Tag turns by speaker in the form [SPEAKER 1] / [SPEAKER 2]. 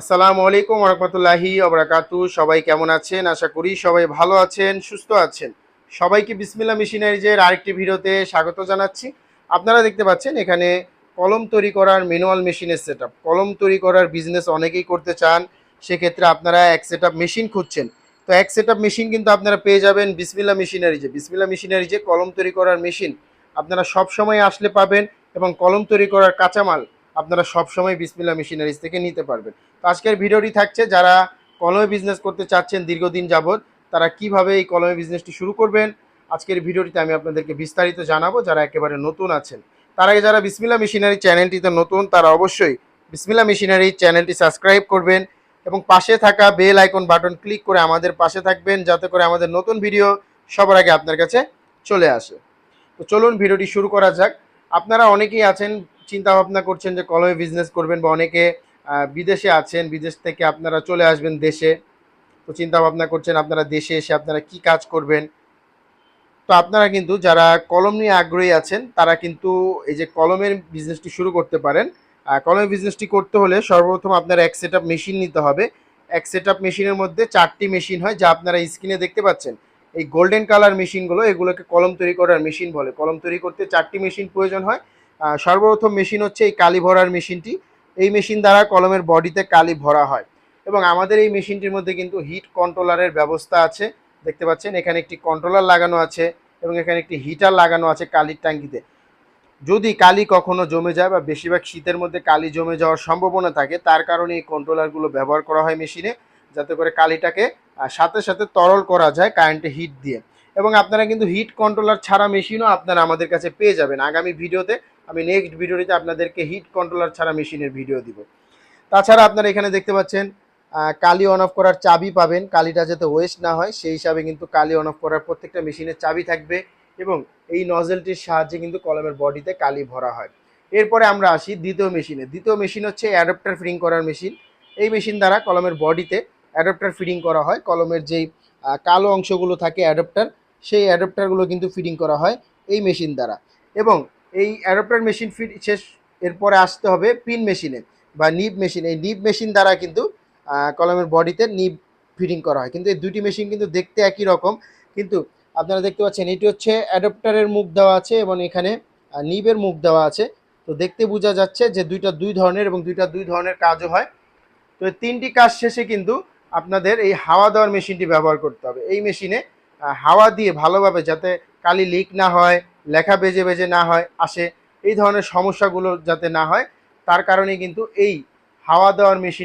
[SPEAKER 1] আসসালামু আলাইকুম রহমতুল্লাহি অবরাকাতু সবাই কেমন আছেন? আশা করি সবাই ভালো আছেন, সুস্থ আছেন। সবাইকে বিসমিল্লা মেশিনারিজের আরেকটি ভিডিওতে স্বাগত জানাচ্ছি। আপনারা দেখতে পাচ্ছেন এখানে কলম তৈরি করার ম্যানুয়াল মেশিনের সেট কলম তৈরি করার বিজনেস অনেকেই করতে চান, সেক্ষেত্রে আপনারা এক সেট মেশিন খুঁজছেন। তো এক সেট মেশিন কিন্তু আপনারা পেয়ে যাবেন বিসমিল্লা মেশিনারিজে। বিসমিল্লা মেশিনারিজে কলম তৈরি করার মেশিন আপনারা সব সময় আসলে পাবেন এবং কলম তৈরি করার কাঁচামাল আপনারা সব সময় বিসমিল্লা মেশিনারিজ থেকে নিতে পারবেন। তো আজকের ভিডিওটি থাকছে যারা কলমে বিজনেস করতে চাচ্ছেন দীর্ঘদিন যাবৎ, তারা কীভাবে এই কলমে বিজনেসটি শুরু করবেন? আজকের ভিডিওটিতে আমি আপনাদেরকে বিস্তারিত জানাব, যারা একেবারে নতুন আছেন। তার আগে যারা বিসমিল্লা মেশিনারি চ্যানেলটিতে নতুন, তারা অবশ্যই বিসমিল্লা মেশিনারি চ্যানেলটি সাবস্ক্রাইব করবেন এবং পাশে থাকা বেল আইকন বাটন ক্লিক করে আমাদের পাশে থাকবেন, যাতে করে আমাদের নতুন ভিডিও সবার আগে আপনার কাছে চলে আসে। তো চলুন ভিডিওটি শুরু করা যাক। আপনারা অনেকেই আছেন চিন্তা ভাবনা করছেন যে কলমে বিজনেস করবেন বা অনেকে বিদেশে আছেন, বিদেশ থেকে আপনারা চলে আসবেন দেশে, তো চিন্তা ভাবনা করছেন আপনারা দেশে এসে আপনারা কি কাজ করবেন? তো আপনারা কিন্তু যারা কলম নিয়ে আগ্রহী আছেন, তারা কিন্তু এই যে কলমের বিজনেসটি শুরু করতে পারেন। কলমের বিজনেসটি করতে হলে সর্বপ্রথম আপনার এক সেট মেশিন নিতে হবে। এক সেট মেশিনের মধ্যে চারটি মেশিন হয়, যা আপনারা স্ক্রিনে দেখতে পাচ্ছেন। এই গোল্ডেন কালার মেশিনগুলো এগুলোকে কলম তৈরি করার মেশিন বলে। কলম তৈরি করতে চারটি মেশিন প্রয়োজন হয়। সর্বপ্রথম মেশিন হচ্ছে এই কালি ভরার মেশিনটি। এই মেশিন দ্বারা কলমের বডিতে কালি ভরা হয় এবং আমাদের এই মেশিনটির মধ্যে কিন্তু হিট কন্ট্রোলারের ব্যবস্থা আছে। দেখতে পাচ্ছেন, এখানে একটি কন্ট্রোলার লাগানো আছে এবং এখানে একটি হিটার লাগানো আছে কালির ট্যাঙ্কিতে যদি কালি কখনো জমে যায় বা বেশিরভাগ শীতের মধ্যে কালি জমে যাওয়ার সম্ভাবনা থাকে, তার কারণে এই কন্ট্রোলারগুলো ব্যবহার করা হয় মেশিনে, যাতে করে কালিটাকে সাথে সাথে তরল করা যায় কারেন্টে হিট দিয়ে। এবং আপনারা কিন্তু হিট কন্ট্রোলার ছাড়া মেশিনও আপনারা আমাদের কাছে পেয়ে যাবেন। আগামী ভিডিওতে আমি নেক্সট ভিডিওতে আপনাদেরকে হিট কন্ট্রোলার ছাড়া মেশিনের ভিডিও দিব। তাছাড়া আপনারা এখানে দেখতে পাচ্ছেন কালি অন অফ করার চাবি পাবেন। কালিটা যাতে ওয়েস্ট না হয়, সেই হিসাবে কিন্তু কালি অন অফ করার প্রত্যেকটা মেশিনের চাবি থাকবে এবং এই নজেলটির সাহায্যে কিন্তু কলমের বডিতে কালি ভরা হয়। এরপরে আমরা আসি দ্বিতীয় মেশিনে দ্বিতীয় মেশিন হচ্ছে অ্যাডাপ্টার ফিটিং করার মেশিন এই মেশিন দ্বারা কলমের বডিতে অ্যাডাপ্টার ফিটিং করা হয়। কলমের যেই কালো অংশগুলো থাকে অ্যাডাপ্টার সেই অ্যাডাপ্টারগুলো কিন্তু ফিটিং করা হয় এই মেশিন দ্বারা। এবং এই অ্যাডাপ্টার মেশিন ফিট শেষ, এরপরে আসতে হবে পিন মেশিনে বা নিব মেশিন। এই নিব মেশিন দ্বারা কিন্তু কলমের বডিতে নিব ফিটিং করা হয়। কিন্তু এই দুটি মেশিন কিন্তু দেখতে একই রকম। কিন্তু আপনারা দেখতে পাচ্ছেন, এটি হচ্ছে অ্যাডাপ্টারের মুখ দেওয়া আছে এবং এখানে নিবের মুখ দেওয়া আছে। তো দেখতে বোঝা যাচ্ছে যে দুইটা দুই ধরনের এবং দুইটা দুই ধরনের কাজও হয়। তো তিনটি কাজ শেষে কিন্তু আপনাদের এই হাওয়া দেওয়ার মেশিনটি ব্যবহার করতে হবে। এই মেশিনে হাওয়া দিয়ে ভালোভাবে যাতে কালি লিক না হয় লেখা বেজে বেজে না হয়, আসে, এই ধরনের সমস্যাগুলো যাতে না হয়, তার কারণে কিন্তু এই হাওয়া দেওয়ার মেশিন